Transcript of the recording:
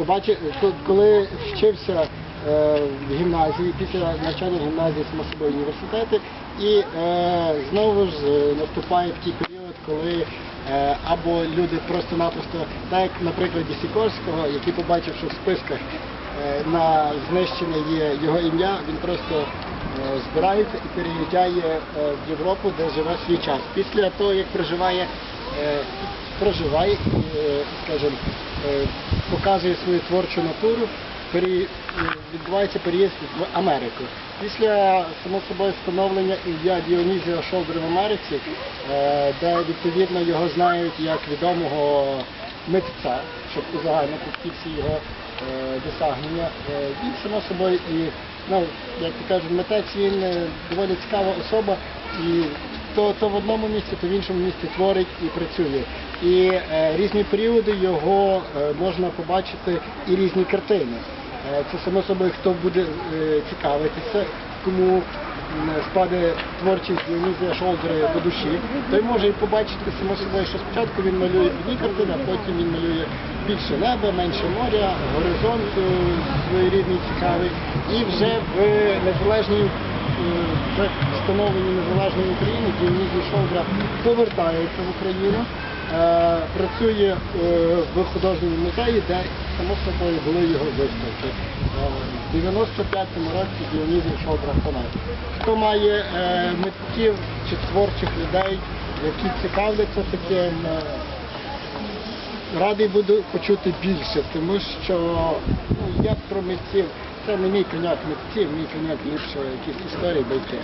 побачив, коли вчився е, в гімназії, після навчання в гімназії само собою університети, і е, знову ж е, наступає такий період, коли або люди просто-напросто, так як на прикладі Сікорського, який побачив, що в списках на знищення є його ім'я, він просто збирається і переїжджає в Європу, де живе свій час. Після того, як проживає, проживає, скажімо, показує свою творчу натуру, е, відбувається переїзд в Америку. Після само собою встановлення ім'я Діонізія Шолдера в Америці, е, де відповідно його знають як відомого митця, щоб узагальнити всі його е, досягнення. Він само собою і, ну, як то кажуть, митець він доволі цікава особа і то, то в одному місці, то в іншому місці творить і працює. І е, різні періоди його е, можна побачити і різні картини. Е, Це само собою, хто буде цікавитися, кому спаде творчість Діонізія Шолдера до душі, той може і побачити само собою, що спочатку він малює одні картини, а потім він малює більше неба, менше моря, горизонт своєрідний цікавий. І вже в незалежній вже встановленій незалежної України Діонізій Шолдра повертається в Україну. Е, Працює е, в художньому музеї, де само собою були його виставки. Е, В 95-му році Діонізій Шодра помер. Хто має митців чи творчих людей, які цікавляться таким, радий буду почути більше, тому що ну, я про митців, це не мій коняк митців, мій коняк ліпше якісь історії, байки.